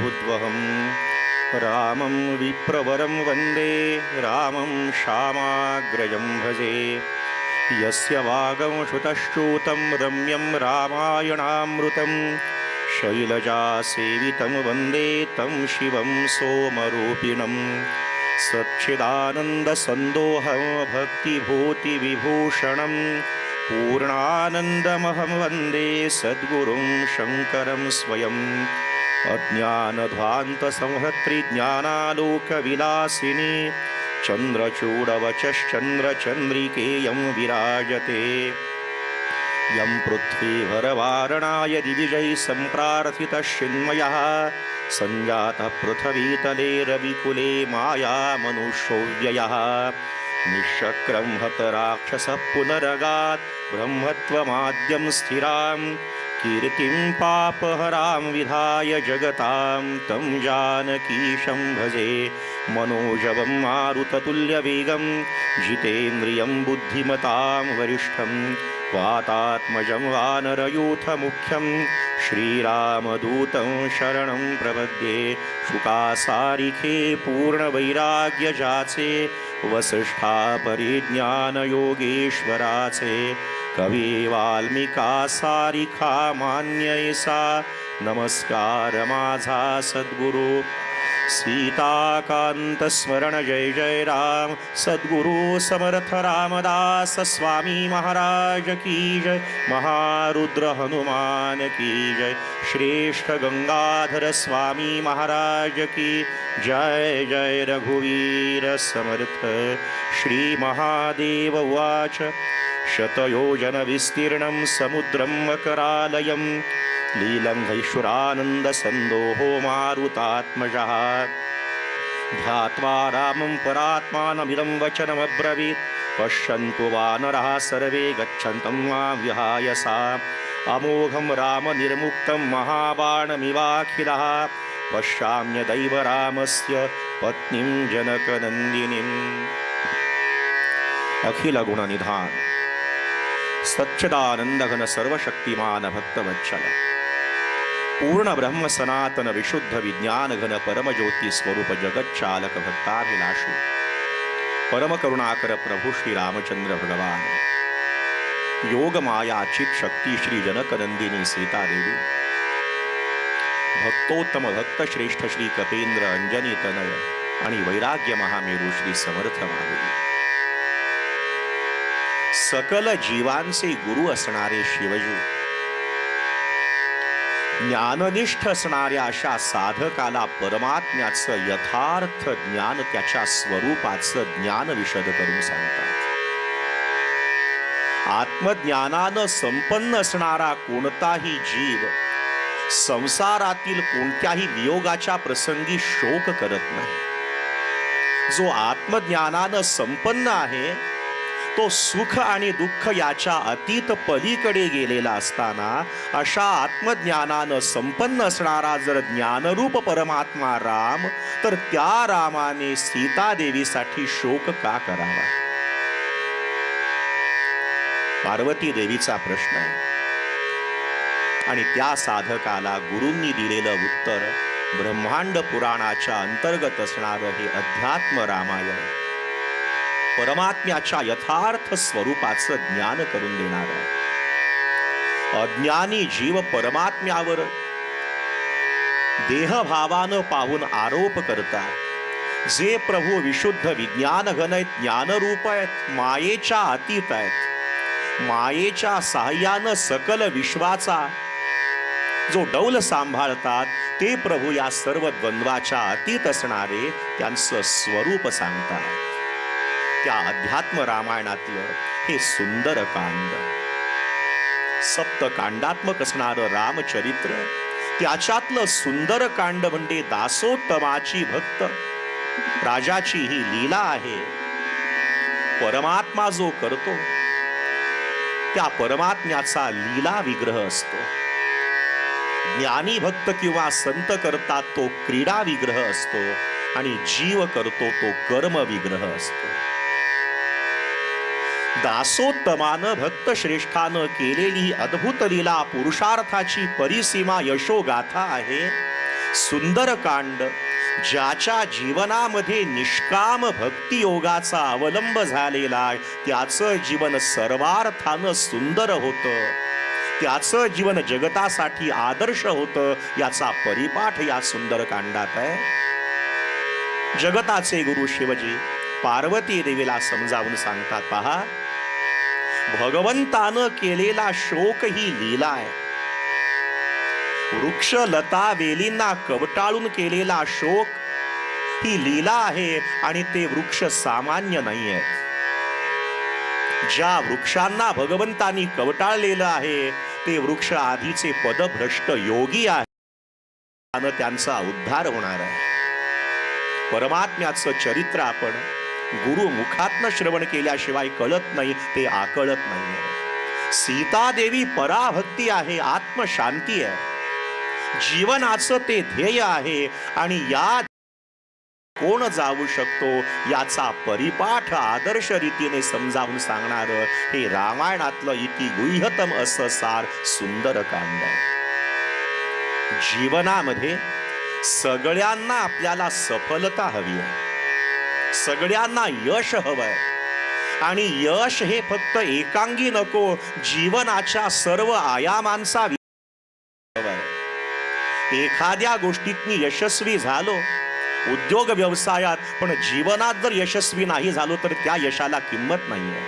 भूद्वहम् रामं विप्रवरं वन्दे रामं श्यामाग्रजं भजे। यस्य वागंशुतश्रूतं रम्यं रामायणामृतं। शैलजासेवितं वन्दे तं शिवं सोमरूपिणम्। सच्चिदानन्दसन्दोहं भक्तिभूतिविभूषणं। पूर्णानन्दमहं वन्दे सद्गुरुं शङ्करं स्वयम् अज्ञानध्वान्तसंहर्त्रिज्ञानालोकविलासिनी चन्द्रचूडवचश्चन्द्रचन्द्रिकेयं विराजते। यं पृथ्वीभरवारणाय दिविजैः सम्प्रार्थितः शिन्मयः सञ्जातः पृथ्वीतले रविकुले मायामनुष्योऽव्ययः निःशक्रं हतराक्षसः पुनरगात् ब्रह्मत्वमाद्यं स्थिरां कीर्तिं पापहरां विधाय जगतां तं जानकीशं भजे मनोजवं मारुततुल्यवेगं जितेन्द्रियं बुद्धिमतां वरिष्ठं वातात्मजं वानरयूथमुख्यं श्रीरामदूतं शरणं प्रपद्ये शुकासारिखे पूर्णवैराग्यजाचे वसिष्ठापरिज्ञानयोगेश्वराचे कवी वाल्मिका सारिखा मान्यैसा नमस्कार माझा सद्गुरु। सीताकांतस्मरण जय जय राम। सद्गुरु समर्थ रामदास स्वामी महाराज की जय। महारुद्र हनुमान की जय। श्रेष्ठ गंगाधर स्वामी महाराज की जय। जय रघुवीर समर्थ। श्री महादेव उवाच शतयोजनविस्तीर्णं समुद्रं मकरालयं लीलं हैश्वरानन्दसन्दोहो मारुतात्मजः ध्यात्वा रामं परात्मानमिदं वचनमब्रवीत् पश्यन्तु वानरः सर्वे गच्छन्तं मां विहाय सा। अमोघं रामनिर्मुक्तं महाबाणमिवाखिलः पश्याम्यदैव रामस्य पत्नीं जनकनन्दिनीम्। अखिल गुणनिधान सच्चिदानंद घन सर्वशक्तिमान भक्तवत्सल पूर्ण ब्रह्म सनातन विशुद्ध विज्ञान घन परमज्योती स्वरूप जगच्चालक भक्ताभिलाषू। परमकरुणाकर प्रभू श्री रामचंद्र भगवान। योग चित शक्ती श्री जनकनंदिनी सीता भक्तोत्तम भक्त श्रेष्ठ श्री कपेंद्र अंजनी तनय आणि वैराग्य महामेरू श्री समर्थ माहुली सकल जीवांचे गुरु असणारे शिवजी. ज्ञाननिष्ठ असणाऱ्या अशा साधकाला परमात्म्याचं यथार्थ ज्ञान त्याच्या स्वरूपाचं ज्ञान विशद करून सांगतात. आत्मज्ञानानं संपन्न असणारा कोणताही जीव संसारातील कोणत्याही वियोगाच्या प्रसंगी शोक करत नाही. जो आत्मज्ञानानं संपन्न आहे तो सुख आणि दुःख याच्या अतीत पलीकडे गेलेला असताना अशा आत्मज्ञानानं संपन्न असणारा जर ज्ञानरूप परमात्मा राम तर त्या रामाने सीतादेवीसाठी शोक का करावा? पार्वती देवीचा प्रश्न आहे. आणि त्या साधकाला गुरूंनी दिलेलं उत्तर ब्रह्मांड पुराणाच्या अंतर्गत असणारं हे अध्यात्म रामायण परमात्म्याच्या यथार्थ स्वरूपाचं ज्ञान करून देणार अज्ञानी जीव परमात्म्यावर देहभावानं पाहून आरोप करतात. जे प्रभू विशुद्ध विज्ञान घन आहेत ज्ञानरूप आहेत मायेच्या अतीत आहेत. मायेच्या सहाय्यानं सकल विश्वाचा जो डौल सांभाळतात ते प्रभू या सर्व द्वंद्वाच्या अतीत असणारे त्यांचं स्वरूप सांगतात. त्या अध्यात्म रामायणातलं हे सुंदर कांड. सप्तकांडात्मक असणारं रामचरित्र त्याच्यातलं सुंदर कांड म्हणजे दासोत्तमाची भक्त. राजाची ही लीला आहे. परमात्मा जो करतो त्या परमात्म्याचा लीला विग्रह असतो. ज्ञानी भक्त किंवा संत करतात तो क्रीडा विग्रह असतो आणि जीव करतो तो कर्म विग्रह असतो. दासोत्तमानं भक्तश्रेष्ठानं केलेली अद्भुत लीला पुरुषार्थाची परिसीमा यशोगाथा आहे. सुंदरकांड ज्याच्या जीवनामध्ये निष्काम भक्तियोगाचा अवलंब झालेला आहे त्याचं जीवन सर्वार्थानं सुंदर होतं. त्याचं जीवन जगतासाठी आदर्श होतं याचा परिपाठ या सुंदरकांडात आहे. जगताचे गुरु शिवजी पार्वती देवीला समजावून सांगतात पहा भगवंतानं केलेला शोक ही लीला आहे. वृक्ष लता वेलींना कवटाळून केलेला शोक ही लीला आहे आणि ते वृक्ष सामान्य नाही आहेत ज्या वृक्षांना भगवंतानी कवटाळलेलं आहे ते वृक्ष आधीचे पदभ्रष्ट योगी आहे. त्यांचा उद्धार होणार आहे. परमात्म्याचं चरित्र आपण गुरु मुखातनं श्रवण केल्याशिवाय कळत नाही ते आकळत नाही सीता देवी पराभक्ती आहे आत्मशांती आहे. जीवनाचं ते ध्येय आहे आणि या कोण जाऊ शकतो याचा परिपाठ आदर्श रीतीने समजावून सांगणार हे रामायणातलं इति गुह्यतम असं सार सुंदर कांड जीवनामध्ये सगळ्यांना आपल्याला सफलता हवी आहे. सगळ्यांना यश हवंय. आणि यश हे फक्त एकांगी नको जीवनाच्या सर्व आयामांचा हवंय. एखाद्या गोष्टीत मी यशस्वी झालो उद्योग व्यवसायात पण जीवनात जर यशस्वी नाही झालो तर त्या यशाला किंमत नाहीये.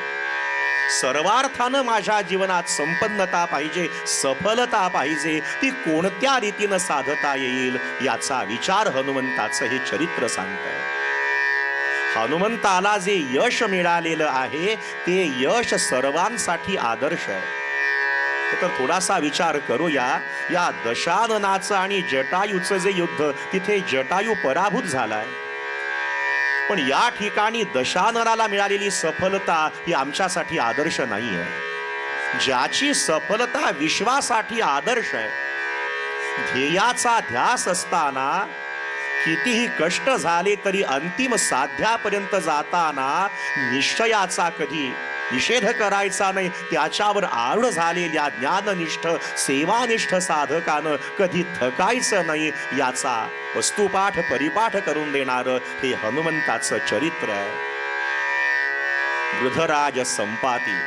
सर्वार्थानं माझ्या जीवनात संपन्नता पाहिजे सफलता पाहिजे ती कोणत्या रीतीनं साधता येईल याचा विचार हनुमंताचं हे चरित्र सांगतं हनुमंताला जे यश मिळालेलं आहे ते यश सर्वांसाठी आदर्श आहे. तर थोडासा विचार करूया या दशाननाचं आणि जटायूचं जे युद्ध तिथे जटायू पराभूत झालाय. पण या ठिकाणी दशाननाला मिळालेली सफलता ही आमच्यासाठी आदर्श नाही आहे ज्याची सफलता विश्वासाठी आदर्श आहे. ध्येयाचा ध्यास असताना कितीही कष्ट झाले तरी अंतिम साध्यापर्यंत जाताना निश्चयाचा कधी निषेध करायचा नाही. त्याच्यावर आरूढ झालेल्या ज्ञाननिष्ठ सेवानिष्ठ साधकानं कधी थकायचं नाही याचा वस्तुपाठ परिपाठ करून देणारं हे हनुमंताचं चरित्र. आहे वृधराज संपाती.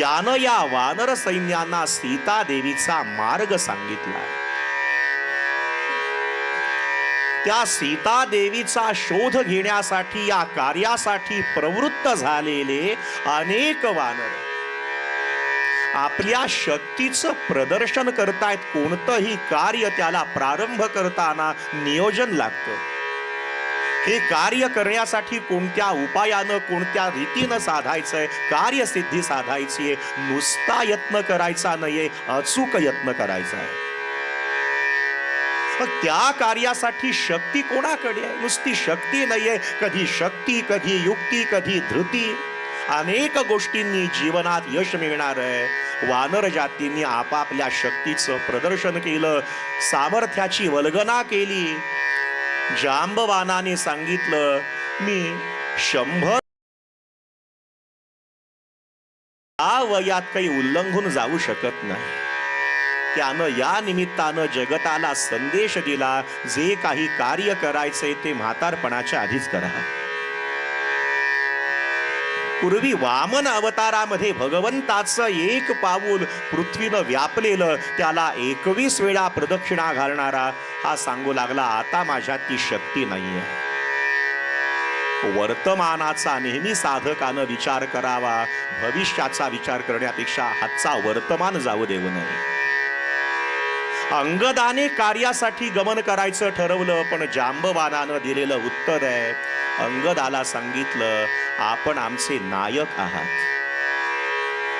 यानं या वानर सैन्यांना सीता देवीचा मार्ग सांगितला. त्या सीता देवीचा शोध घेण्यासाठी या कार्यासाठी प्रवृत्त झालेले अनेक वानर. आपल्या शक्तीचं प्रदर्शन करतायत कोणतंही कार्य त्याला प्रारंभ करताना नियोजन लागतं. हे कार्य करण्यासाठी कोणत्या उपायानं कोणत्या रीतीनं साधायचंय कार्यसिद्धी साधायची आहे नुसता यत्न करायचा नाहीये अचूक यत्न करायचा आहे मग त्या कार्यासाठी शक्ती कोणाकडे आहे? नुसती शक्ती नाहीये. कधी शक्ती कधी युक्ती कधी धृती. अनेक गोष्टींनी जीवनात यश मिळणार आहे. वानर जातींनी आपापल्या शक्तीचं प्रदर्शन केलं. सामर्थ्याची वल्गना केली. जांबवानाने सांगितलं मी शंभर वयात काही उल्लंघून जाऊ शकत नाही. त्यानं या निमित्तानं जगताला संदेश दिला जे काही कार्य करायचंय ते म्हातारपणाच्या आधीच करा. पूर्वी वामन अवतारामध्ये भगवंताचं एक पाऊल पृथ्वीनं व्यापलेलं त्याला एकवीस वेळा प्रदक्षिणा घालणारा हा सांगू लागला आता माझ्यात ती शक्ती नाहीये. वर्तमानाचा नेहमी साधकानं विचार करावा भविष्याचा विचार करण्यापेक्षा हातचा वर्तमान जाऊ देऊ नये. अंगदाने कार्यासाठी गमन करायचं ठरवलं पण जांबवानानं दिलेलं उत्तर आहे अंगदाला सांगितलं आपण आमचे नायक आहात.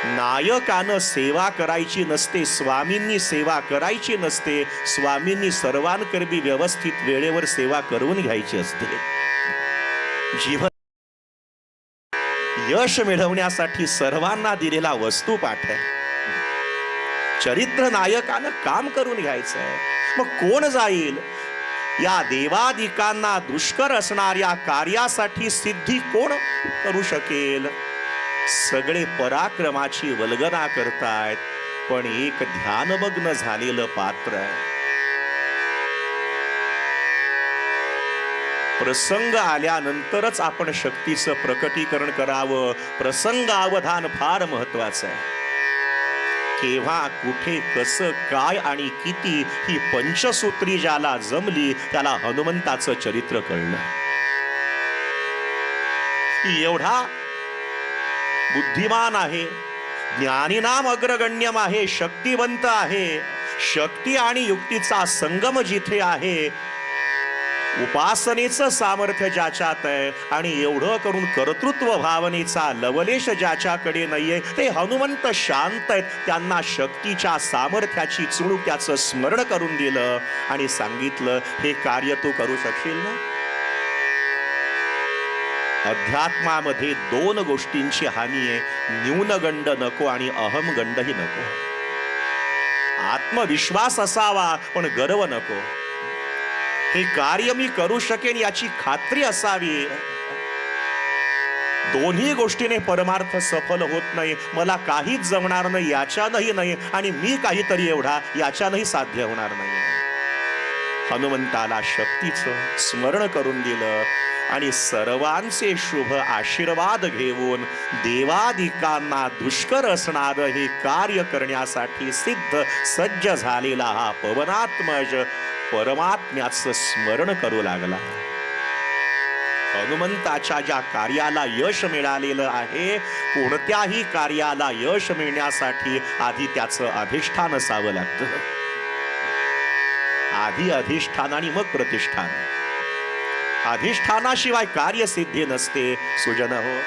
नायकानं सेवा करायची नसते स्वामींनी सेवा करायची नसते स्वामींनी सर्वांकरबी व्यवस्थित वेळेवर सेवा करून घ्यायची असते. जीवन यश मिळवण्यासाठी सर्वांना दिलेला वस्तू पाठ आहे. चरित्र नायकानं काम करून घ्यायचंय. मग कोण जाईल? या देवादिकांना दुष्कर असणाऱ्या कार्यासाठी सिद्धी कोण करू शकेल? सगळे पराक्रमाची वल्गना करतायत पण एक ध्यानमग्न झालेलं पात्र आहे. प्रसंग आल्यानंतरच आपण शक्तीचं प्रकटीकरण करावं. प्रसंग अवधान फार महत्वाचं आहे. केव्हा कुठे कसं काय आणि किती ही पंचसूत्री ज्याला जमली त्याला हनुमंताचं चरित्र कळलं. एवढा बुद्धिमान आहे ज्ञानीनाम अग्रगण्यम आहे शक्तिवंत आहे शक्ती आणि युक्तीचा संगम जिथे आहे उपासनेचं सामर्थ्य ज्याच्यात आहे आणि एवढं करून कर्तृत्व भावनेचा लवलेश ज्याच्याकडे नाहीये ते हनुमंत शांत आहेत. त्यांना शक्तीच्या सामर्थ्याची चुणूक त्याचं स्मरण करून दिलं आणि सांगितलं हे कार्य तू करू शकशील ना? अध्यात्मामध्ये दोन गोष्टींची हानी आहे. न्यूनगंड नको आणि अहमगंडही नको. आत्मविश्वास असावा पण गर्व नको. हे कार्य मी करू शकेन याची खात्री असावी. दोन्ही गोष्टीने परमार्थ सफल होत नाही. मला काहीच जमणार नाही याच्यानही नाही आणि मी काहीतरी एवढा याच्यानही साध्य होणार नाही. हनुमंताला शक्तीचं स्मरण करून दिलं आणि सर्वांचे शुभ आशीर्वाद घेऊन देवादिकांना दुष्कर असणारं हे कार्य करण्यासाठी सिद्ध सज्ज झालेला हा पवनात्मज परमात्म्याचं स्मरण करू लागला. हनुमंताच्या ज्या कार्याला यश मिळालेलं आहे कोणत्याही कार्याला यश मिळण्यासाठी आधी त्याचं अधिष्ठान असावं लागतं. आधी अधिष्ठान आणि मग प्रतिष्ठान. अधिष्ठानाशिवाय कार्यसिद्धी नसते सुजन हो.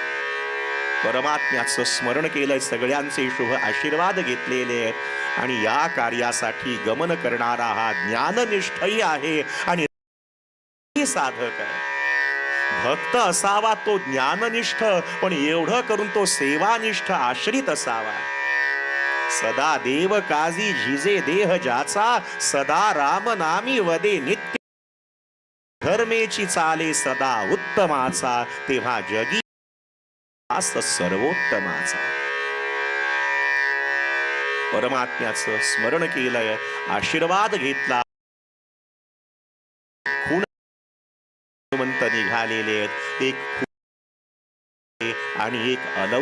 परमात्म्याचं स्मरण केलंय सगळ्यांचे शुभ आशीर्वाद घेतलेले आहेत. आणि या कार्यासाठी गमन करणारा हा ज्ञाननिष्ठही आहे आणि साधक आहे. भक्त असावा तो ज्ञाननिष्ठ पण एवढं करून तो सेवानिष्ठ आश्रित असावा. सदा देव काजी झिजे देह ज्याचा सदा राम नामी वदे नित्य. धर्मेची चाले सदा उत्तमाचा तेव्हा जगी सर्वोत्तमाचा. परमात्म्याचं स्मरण केलंय आशीर्वाद घेतला. खूण निघालेले आहेत. एक आणि एक अलौ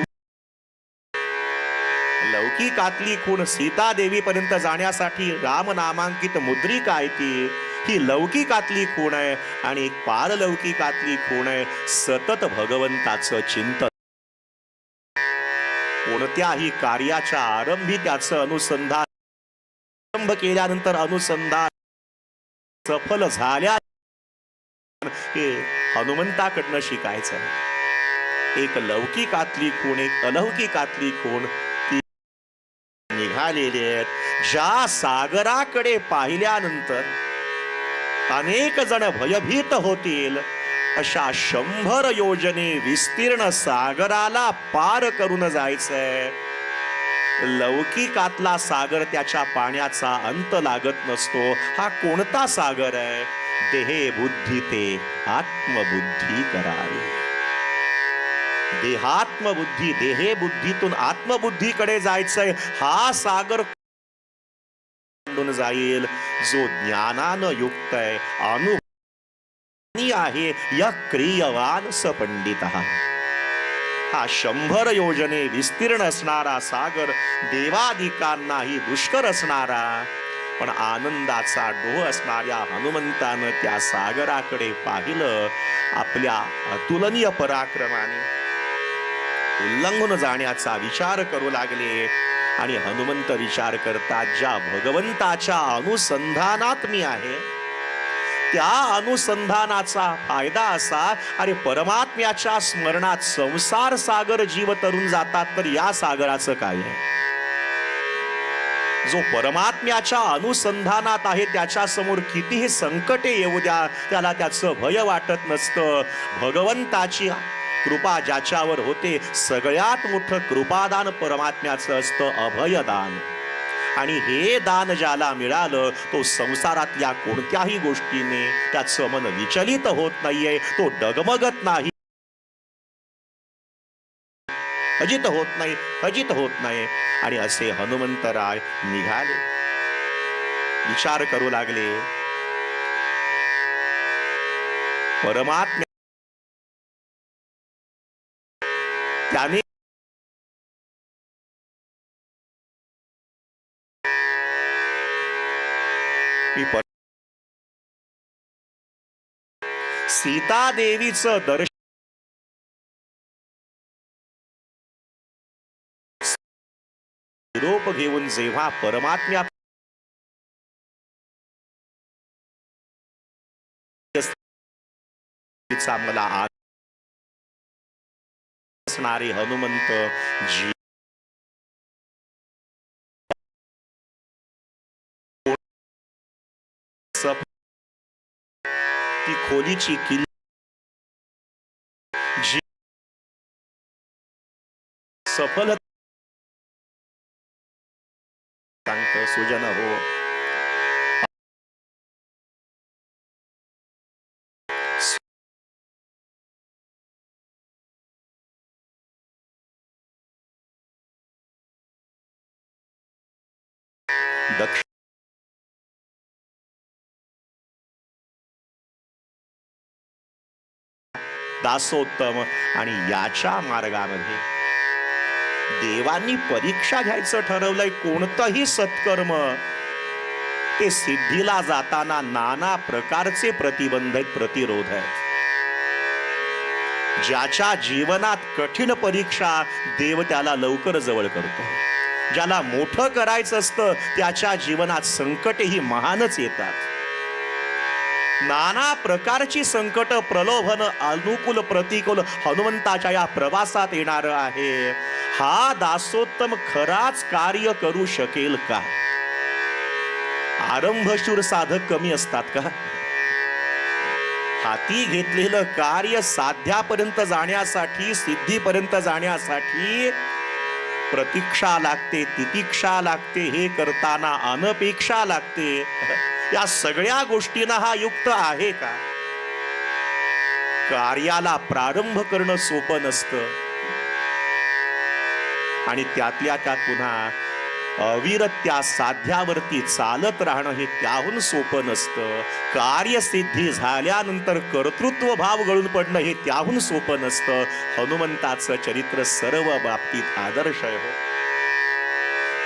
लौकिकातली खूण सीता देवीपर्यंत जाण्यासाठी राम नामांकित मुद्रिका आहे ती. ही लौकिकातली खूण आहे आणि एक पारलौकिकातली खूण आहे. सतत भगवंताचं चिंतन. कोणत्याही कार्याच्या आरंभी त्याचं अनुसंधान आरंभ केल्यानंतर अनुसंधान सफल झाल्या हे हनुमंताकडनं शिकायचं. एक लौकिकातली खूण एक अलौकिकातली खूण ती निघालेली आहेत. ज्या सागराकडे पाहिल्यानंतर अनेक जण भयभीत होतील. अशा शंभर योजने विस्तीर्ण सागराला पार करून जायचंय. लौकिकातला सागर त्याच्या पाण्याचा अंत लागत नसतो. हा कोणता सागर आहे? देहे बुद्धी ते आत्मबुद्धी करावी. देहात्मबुद्धी देहे बुद्धीतून आत्मबुद्धीकडे जायचंय. हा सागर जाईल? जो ज्ञानानं युक्त आहे अनु आहे या क्रियवान सपंडित. पंडित हा शंभर योजने विस्तीर्ण असणारा सागर देवाधिकांनाही दुष्कर असणारा पण आनंदाचा डोह असणाऱ्या हनुमंतानं त्या सागराकडे पाहिलं आपल्या अतुलनीय पराक्रमाने. उल्लंघून जाण्याचा विचार करू लागले आणि हनुमंत विचार करतात ज्या भगवंताच्या अनुसंधानात मी आहे त्या अनुसंधानाचा फायदा असा अरे परमात्म्याच्या स्मरणात संसार सागर जीव तरुण जातात तर या सागराचं काय आहे? जो परमात्म्याच्या अनुसंधानात आहे त्याच्यासमोर कितीही संकटे येऊ द्या त्याला त्याचं भय वाटत नसतं. भगवंताची कृपा ज्याच्यावर होते सगळ्यात मोठं कृपादान परमात्म्याचं असतं अभयदान. आणि हे दान ज्याला मिळालं तो संसारातल्या कोणत्याही गोष्टीने त्याचं मन विचलित होत नाहीये तो डगमगत नाही. खजित होत नाही खजित होत नाही. आणि असे हनुमंतराय निघाले. विचार करू लागले. परमात्म्या त्याने सीतादेवीचं दर्शन निरोप घेऊन जेव्हा परमात्म्या तिचा मला आ- असणारे हनुमंत जी खोलीची किल्ली जी सफल सांगतो सुजन हो दासोत्तम आणि याच्या मार्गामध्ये देवांनी परीक्षा घ्यायचं ठरवलंय कोणतंही सत्कर्म. ते सिद्धीला जाताना नाना प्रकारचे प्रतिबंध आहेत प्रतिरोध आहेत. ज्याच्या जीवनात कठीण परीक्षा देव त्याला लवकर जवळ करतो. ज्याला मोठं करायचं असतं त्याच्या जीवनात संकटेही महानच येतात. नाना प्रकारची संकट प्रलोभन अनुकूल प्रतिकूल हनुमंताच्या या प्रवासात येणार आहे. हा दासोत्तम खराच कार्य करू शकेल का? आरंभशूर साधक कमी असतात का? हाती घेतलेलं कार्य साध्यापर्यंत जाण्यासाठी सिद्धीपर्यंत जाण्यासाठी प्रतीक्षा लागते तितिक्षा लागते हे करताना अनपेक्षा लागते. या सगळ्या गोष्टींना हा युक्त आहे का? कार्याला प्रारंभ करणं सोपं नसतं. आणि त्यातल्या त्यात पुन्हा अविरत्या साध्यावरती चालत राहणं हे त्याहून सोपं नसतं. कार्यसिद्धी झाल्यानंतर कर्तृत्व भाव गळून पडणं हे त्याहून सोपं नसतं. हनुमंताचं चरित्र सर्व बाबतीत आदर्श आहे हो.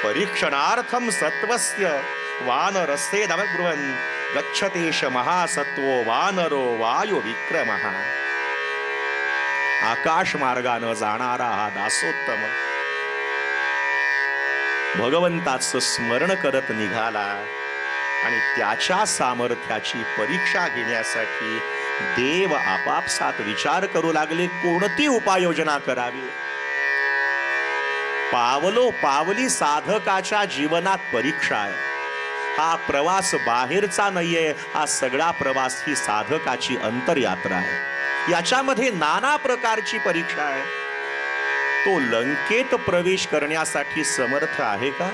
परीक्षणार्थम सत्वस्य वानरस्ते दमब्रुवन् गच्छतेश महासत्वो वानरो वायु विक्रम। आकाश मार्गानं जाणारा हा दासोत्तम। भगवंताचं स्मरण करत निघाला आणि त्याच्या सामर्थ्याची परीक्षा घेण्यासाठी देव आपापसात विचार करू लागले कोणती उपाययोजना करावी? पावलो पावली साधकाच्या जीवनात परीक्षा आहे. हा प्रवास बाहेरचा नाहीये हा सगळा प्रवास ही साधकाची अंतरयात्रा आहे. याच्यामध्ये नाना प्रकारची परीक्षा आहे. तो लंकेत प्रवेश करण्यासाठी समर्थ आहे का?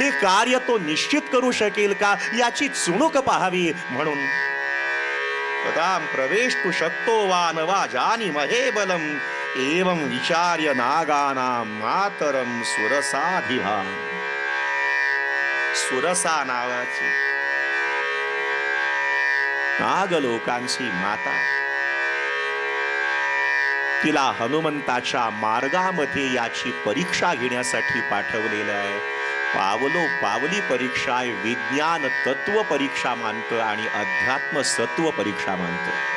हे कार्य तो निश्चित करू शकेल का? याची चुणूक पाहावी म्हणून. कदाम प्रवेश तू शकतो वा न वा जानी महे बलम एवं विचार्य नागानां मातरम सुरसाधिभा सुरसा नावाची. नागलोकांची माता. तिला हनुमंताच्या मार्गामध्ये याची परीक्षा घेण्यासाठी पाठवलेलं आहे. पावलो पावली परीक्षा आहे विज्ञान तत्व परीक्षा मानतं आणि अध्यात्म सत्व परीक्षा मानतं.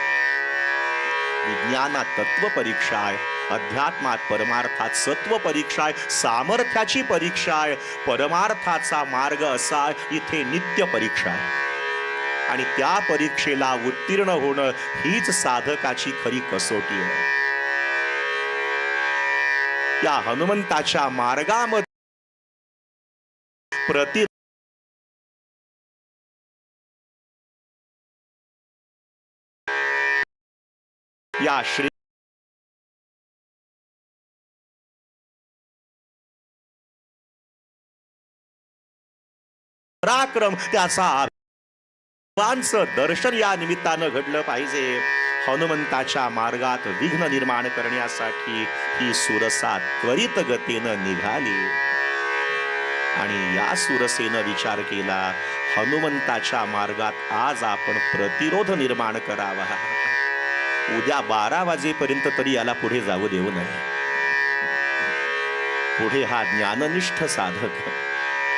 विज्ञाना तत्व परीक्षा आहे. अध्यात्मात परमार्थात सत्व परीक्षा आहे सामर्थ्याची परीक्षा आहे परमार्थाचा मार्ग असा आहे इथे नित्य परीक्षा आहे. आणि त्या परीक्षेला उत्तीर्ण होणं हीच साधकाची खरी कसोटी आहे. या हनुमंताच्या मार्गामध्ये प्रति या श्री पराक्रम त्याचा दर्शन या निमित्तानं घडलं पाहिजे. हनुमंताच्या मार्गात विघ्न निर्माण करण्यासाठी ही सुरसा त्वरित गतीनं निघाली. आणि या सुरसेनं विचार केला हनुमंताच्या मार्गात आज आपण प्रतिरोध निर्माण करावा. उद्या बारा वाजेपर्यंत तरी याला पुढे जाऊ देऊ नये. पुढे हा ज्ञाननिष्ठ साधक.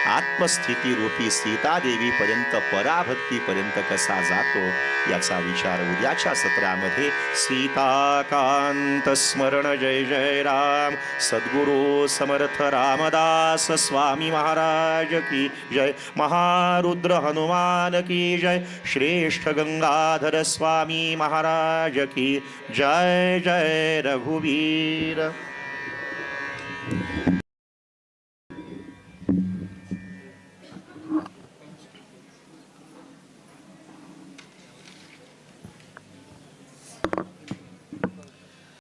आत्मस्थिती रूपी सीतादेवी पर्यंत पराभक्ती पर्यंत कसा जातो याचा विचार उद्याच्या सत्रामध्ये सीताकांत स्मरण. जय जय राम. सद्गुरु समर्थ रामदास स्वामी महाराज की जय. महारुद्र हनुमान की जय. श्रेष्ठ गंगाधर स्वामी महाराज की जय जय रघुवीर.